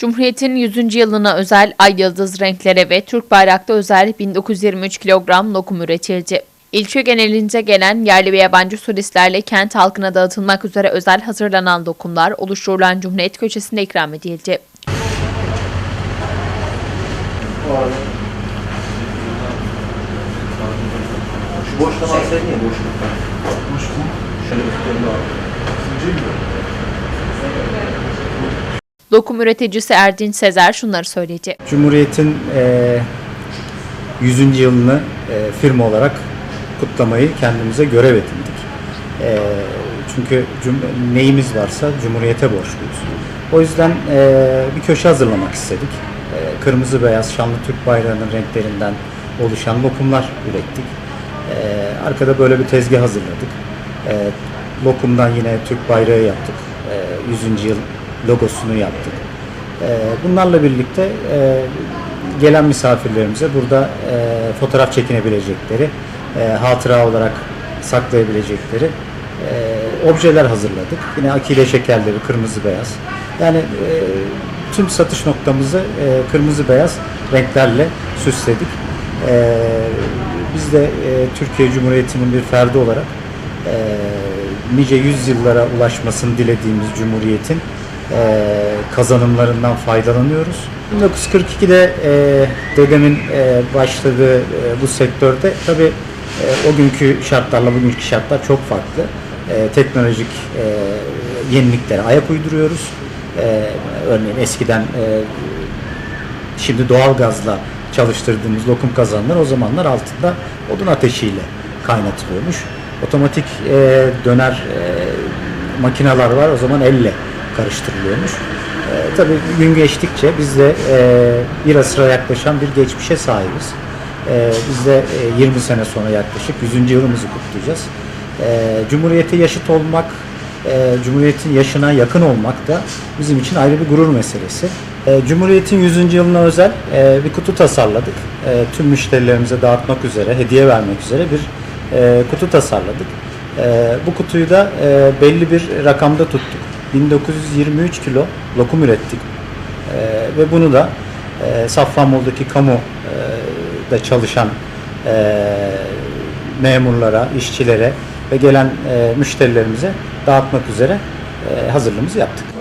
Cumhuriyet'in 100. yılına özel ay yıldız renklere ve Türk bayraklı özel 1923 kilogram lokum üretildi. İlçe genelinde gelen yerli ve yabancı turistlerle kent halkına dağıtılmak üzere özel hazırlanan lokumlar oluşturulan Cumhuriyet köşesinde ikram edildi. Boşluğa alsaydın ya boşlukta. Şöyle tutalım abi. Lokum üreticisi Erdinç Sezer şunları söyledi. Cumhuriyet'in e, 100. yılını e, firma olarak kutlamayı kendimize görev edindik. E, çünkü neyimiz varsa Cumhuriyet'e borçluyuz. O yüzden e, bir köşe hazırlamak istedik. E, kırmızı beyaz şanlı Türk bayrağının renklerinden oluşan lokumlar ürettik. E, arkada böyle bir tezgah hazırladık. E, lokumdan yine Türk bayrağı yaptık. E, 100. yıl logosunu yaptık. Ee, Bunlarla birlikte e, gelen misafirlerimize burada e, fotoğraf çekinebilecekleri, e, hatıra olarak saklayabilecekleri objeler hazırladık. Yine akide şekerleri kırmızı beyaz. Yani tüm satış noktamızı kırmızı beyaz renklerle süsledik. Biz de Türkiye Cumhuriyeti'nin bir ferdi olarak nice yüzyıllara ulaşmasını dilediğimiz Cumhuriyet'in e, kazanımlarından faydalanıyoruz. 1942'de e, dedemin e, başladığı e, bu sektörde tabi e, o günkü şartlarla bugünkü şartlar çok farklı. E, teknolojik e, yeniliklere ayak uyduruyoruz. E, örneğin eskiden e, Şimdi doğal gazla çalıştırdığımız lokum kazanlar o zamanlar altında odun ateşiyle kaynatılıyormuş. Otomatik e, döner e, makineler var o zaman elle karıştırılıyormuş. E, tabii gün geçtikçe biz de e, bir asıra yaklaşan bir geçmişe sahibiz. E, biz de e, 20 sene sonra yaklaşık 100. yılımızı kutlayacağız. E, Cumhuriyete yaşıt olmak, e, Cumhuriyet'in yaşına yakın olmak da bizim için ayrı bir gurur meselesi. E, Cumhuriyet'in 100. yılına özel e, bir kutu tasarladık. E, tüm müşterilerimize dağıtmak üzere, hediye vermek üzere bir e, kutu tasarladık. E, bu kutuyu da e, belli bir rakamda tuttuk. 1923 kilo lokum ürettik. E, ve bunu da e, Safranbolu'daki kamu e, çalışan e, memurlara, işçilere ve gelen e, müşterilerimize dağıtmak üzere e, hazırlığımızı yaptık.